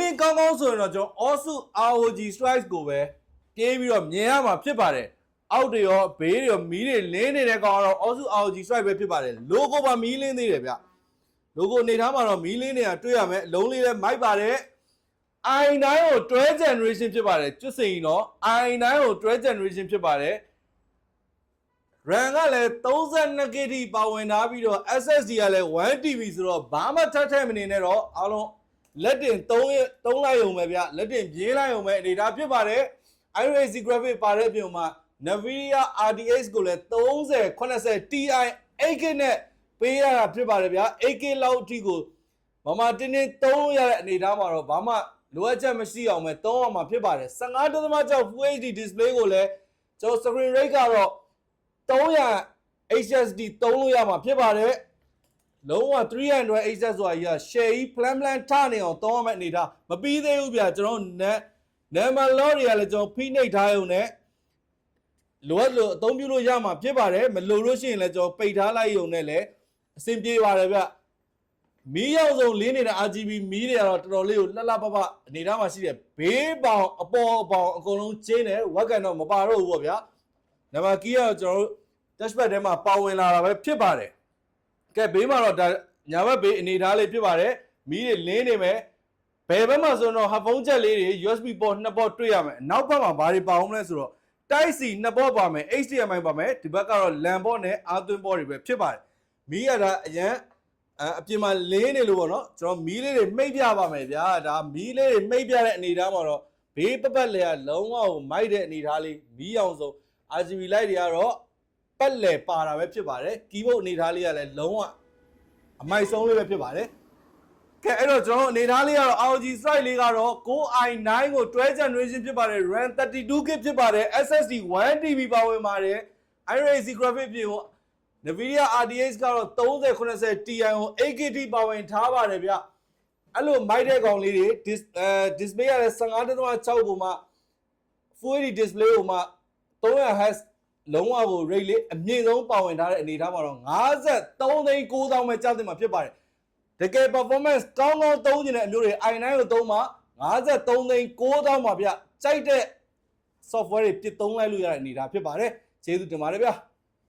gaming ကောင်းကောင်းဆိုရင်တော့ကျွန်တော် Osu ROG Strike ကိုပဲပြေးပြီးတော့မြင်ရမှာဖြစ်ပါတယ်အောက်တွေရောဘေးတွေရောမီးတွေလင်းနေတဲ့ကောင်ကတော့ Osu ROG Strike ပဲဖြစ်ပါတယ် logo ပါမီးလင်းသေးတယ်ဗျ logo အနေထားမှာတော့မီးလင်းနေတာတွေ့ရမယ်အလုံးလေးလည်းမိုက်ပါတယ် i9 ကို12 generation ဖြစ်ပါတယ်ကျွတ်စိန်တော့ i9 ကို12 generation ဖြစ်ပါတယ် RAM ကလည်း 32GB ထိပါဝင်ထားပြီးတော့ SSD ကလည်း 1TB ဆိုတော့ဘာမှထပ်ထည့်မနေနဲ့တော့အားလုံး လက်တင်3ရက်3လိုက်ရုံပဲဗျလက်တင်ပြေးလိုက်ရုံပဲအနေထားဖြစ်ပါတယ် iRac graphic ပါတဲ့အပြင်မှာ Nvidia RTX ကိုလည်း30 80 Ti 8K နဲ့ပေးရတာဖြစ်ပါတယ်ဗျာ 8K လောက်အထိကိုမမတင်းတင်းသုံးလို့ရတဲ့အနေအထားမှာတော့ဘာမှလိုအပ်ချက်မရှိအောင်ပဲသုံးအောင်မှာဖြစ်ပါတယ်15.6 Full HD display ကိုလည်းကျွန်တော် screen rate ကတော့300 HSD သုံးလို့ရမှာဖြစ်ပါတယ် လုံးဝ300 HSD ဆိုတာကြီးက share ကြီး plan plan ထနေအောင်သုံးရမယ့်အနေအထားမပြီးသေးဘူးဗျာကျွန်တော် net number law တွေကလည်းကျွန်တော်ဖိနှိပ်ထားရုံနဲ့လိုအပ်လို့အသုံးပြုလို့ရမှာဖြစ်ပါတယ်မလိုလို့ရှိရင်လည်းကျွန်တော်ပိတ်ထားလိုက်ရုံနဲ့လည်းအဆင်ပြေပါတယ်ဗျမီးရောက်ဆုံးလင်းနေတဲ့ RGB မီးတွေကတော့တော်တော်လေးကိုလှလှပပအနေထားမှာရှိတယ်ဘေးပေါင်အပေါ်အပေါင်အကုန်လုံးကျင်းတယ်ဝက်ကန်တော့မပါတော့ဘူးပေါ့ဗျာနံပါတ်ကီးကတော့ကျွန်တော်တို့ dashboard ထဲမှာပါဝင်လာတာပဲဖြစ်ပါတယ် ကဲဘေးမှာတော့ဒါညာဘက်ဘေးအနေထားလေးဖြစ်ပါတယ်မီးတွေလင်းနေမယ်ဘယ်ဘက်မှာဆိုတော့ headphone jack လေးတွေ USB port နှစ် port တွေ့ရမယ်အနောက်ဘက်မှာဘာတွေပါအောင်မလဲဆိုတော့ Type C နှစ် port ပါမယ် HDMI ပါမယ်ဒီဘက်ကတော့ LAN port နဲ့ R2 port တွေပဲဖြစ်ပါတယ်မီးရတာအရန်အအပြင်မှာလင်းနေလို့ပေါ့နော်ကျွန်တော်မီးလေးတွေမိတ်ပြပါမယ်ဗျာဒါမီးလေးတွေမိတ်ပြတဲ့အနေအထားမှာတော့ဘေးပပတ်လေကလုံးဝကိုမိုက်တဲ့အနေအထားလေးမီးအောင်ဆုံး RGB light တွေကတော့ ပက်လေပါတာပဲဖြစ်ပါတယ်ကီးဘုတ်အနေအထားလေးကလည်းလုံးဝအမိုက်ဆုံးလေးပဲဖြစ်ပါတယ်ကဲအဲ့တော့ကျွန်တော်အနေအထားလေးကတော့ ROG Strike လေးကတော့ Core i9 ကို12 generation ဖြစ်ပါတယ် RAM 32GB ဖြစ်ပါတယ် SSD 1TB ပါဝင်ပါတယ် iRac graphic ပြင်ကို Nvidia RTX ကတော့30 80 Ti ကို 8GB ပါဝင်ထားပါတယ်ဗျအဲ့လိုမိုက်တဲ့ကောင်လေးတွေ dis အဲ display ရတဲ့15.6ကိုမှ Full HD display ကိုမှ 300 Hz လုံးဝကို rate လေးအမြင့်ဆုံးပါဝင်ထားတဲ့အနေအထားမှာတော့53သိန်း9000ပဲကြောက်တင်မှာဖြစ်ပါတယ်တကယ် performance ကောင်းကောင်းသုံးနေတဲ့မျိုးတွေ i9 ကိုသုံးမှာ53သိန်း9000ပါဗျကြိုက်တဲ့ software တွေပြစ်သုံးလိုက်လို့ရတဲ့အနေအထားဖြစ်ပါတယ်ကျေးဇူးတင်ပါတယ်ဗျာ